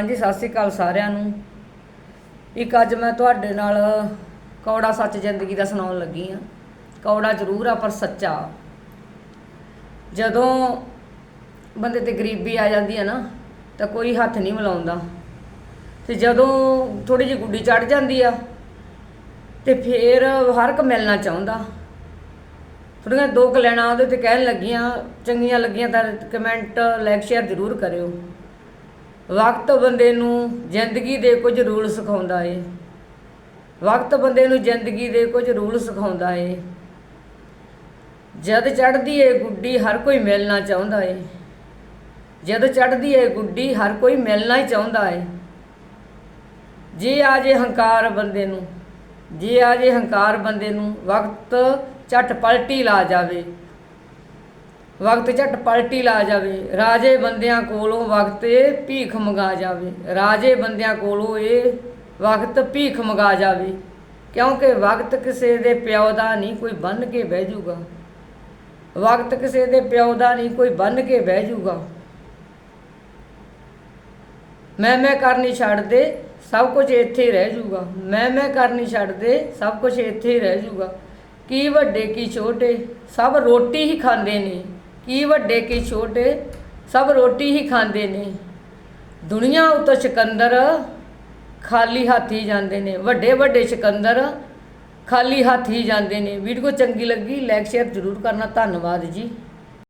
ਹਾਂਜੀ, ਸਤਿ ਸ੍ਰੀ ਅਕਾਲ ਸਾਰਿਆਂ ਨੂੰ। ਇੱਕ ਅੱਜ ਮੈਂ ਤੁਹਾਡੇ ਨਾਲ ਕੌੜਾ ਸੱਚ ਜ਼ਿੰਦਗੀ ਦਾ ਸੁਣਾਉਣ ਲੱਗੀ ਆ ਕੌੜਾ ਜ਼ਰੂਰ ਆ, ਪਰ ਸੱਚਾ। ਜਦੋਂ ਬੰਦੇ ਤੇ ਗਰੀਬੀ ਆ ਜਾਂਦੀ ਹੈ ਨਾ, ਤਾਂ ਕੋਈ ਹੱਥ ਨਹੀਂ ਮਿਲਾਉਂਦਾ। ਤੇ ਜਦੋਂ ਥੋੜੀ ਜਿਹੀ ਗੁੱਡੀ ਚੜ ਜਾਂਦੀ ਆ, ਤੇ ਫੇਰ ਹਰ ਇੱਕ ਮਿਲਣਾ ਚਾਹੁੰਦਾ। ਥੋੜੀਆਂ ਦੋ ਕੁ ਲੈਣਾ ਉਹਦੇ ਤੇ ਕਹਿਣ ਲੱਗੀਆਂ, ਚੰਗੀਆਂ ਲੱਗੀਆਂ ਤਾਂ ਕਮੈਂਟ ਲਾਈਕ ਸ਼ੇਅਰ ਜ਼ਰੂਰ ਕਰਿਓ। ਵਕਤ ਬੰਦੇ ਨੂੰ ਜ਼ਿੰਦਗੀ ਦੇ ਕੁਝ ਰੂਲ ਸਿਖਾਉਂਦਾ ਏ। ਵਕਤ ਬੰਦੇ ਨੂੰ ਜ਼ਿੰਦਗੀ ਦੇ ਕੁਝ ਰੂਲ ਸਿਖਾਉਂਦਾ ਏ। ਜਦ ਚੜਦੀ ਏ ਗੁੱਡੀ ਹਰ ਕੋਈ ਮਿਲਣਾ ਚਾਹੁੰਦਾ ਏ। ਜਦ ਚੜਦੀ ਏ ਗੁੱਡੀ ਹਰ ਕੋਈ ਮਿਲਣਾ ਹੀ ਚਾਹੁੰਦਾ ਏ। ਜੇ ਆ ਜੇ ਹੰਕਾਰ ਬੰਦੇ ਨੂੰ, ਜੇ ਆ ਜੇ ਹੰਕਾਰ ਬੰਦੇ ਨੂੰ ਵਕਤ ਝਟ ਪਲਟੀ ਲਾ ਜਾਵੇ ਵਕਤ ਝਟ ਪਲਟੀ ਲਾ ਜਾਵੇ। ਰਾਜੇ ਬੰਦਿਆਂ ਕੋਲੋਂ ਵਕਤ ਭੀਖ ਮੰਗਾ ਜਾਵੇ। ਰਾਜੇ ਬੰਦਿਆਂ ਕੋਲੋਂ ਇਹ ਵਕਤ ਭੀਖ ਮੰਗਾ ਜਾਵੇ। ਕਿਉਂਕਿ ਵਕਤ ਕਿਸੇ ਦੇ ਪਿਓ ਦਾ ਨਹੀਂ ਕੋਈ ਬੰਨ ਕੇ ਬਹਿ ਜਾਊਗਾ ਵਕਤ ਕਿਸੇ ਦੇ ਪਿਓ ਦਾ ਨਹੀਂ ਕੋਈ ਬੰਨ ਕੇ ਬਹਿ ਜਾਊਗਾ ਮੈਂ ਮੈਂ ਕਰਨੀ ਛੱਡ ਦੇ ਸਭ ਕੁਝ ਇੱਥੇ ਹੀ ਰਹਿ ਜਾਊਗਾ ਮੈਂ ਮੈਂ ਕਰਨੀ ਛੱਡ ਦੇ ਸਭ ਕੁਝ ਇੱਥੇ ਹੀ ਰਹਿ ਜਾਊਗਾ ਕੀ ਵੱਡੇ ਕੀ ਛੋਟੇ, ਸਭ ਰੋਟੀ ਹੀ ਖਾਂਦੇ ਨੇ। ਕੀ ਵੱਡੇ ਕੀ ਛੋਟੇ, ਸਭ ਰੋਟੀ ਹੀ ਖਾਂਦੇ ਨੇ। ਦੁਨੀਆ ਉਤੋਂ ਸਿਕੰਦਰ ਖਾਲੀ ਹੱਥ ਹੀ ਜਾਂਦੇ ਨੇ। ਵੱਡੇ ਵੱਡੇ ਸਿਕੰਦਰ ਖਾਲੀ ਹੱਥ ਹੀ ਜਾਂਦੇ ਨੇ। ਵੀਡੀਓ ਚੰਗੀ ਲੱਗੀ ਲਾਈਕ ਸ਼ੇਅਰ ਜ਼ਰੂਰ ਕਰਨਾ। ਧੰਨਵਾਦ ਜੀ।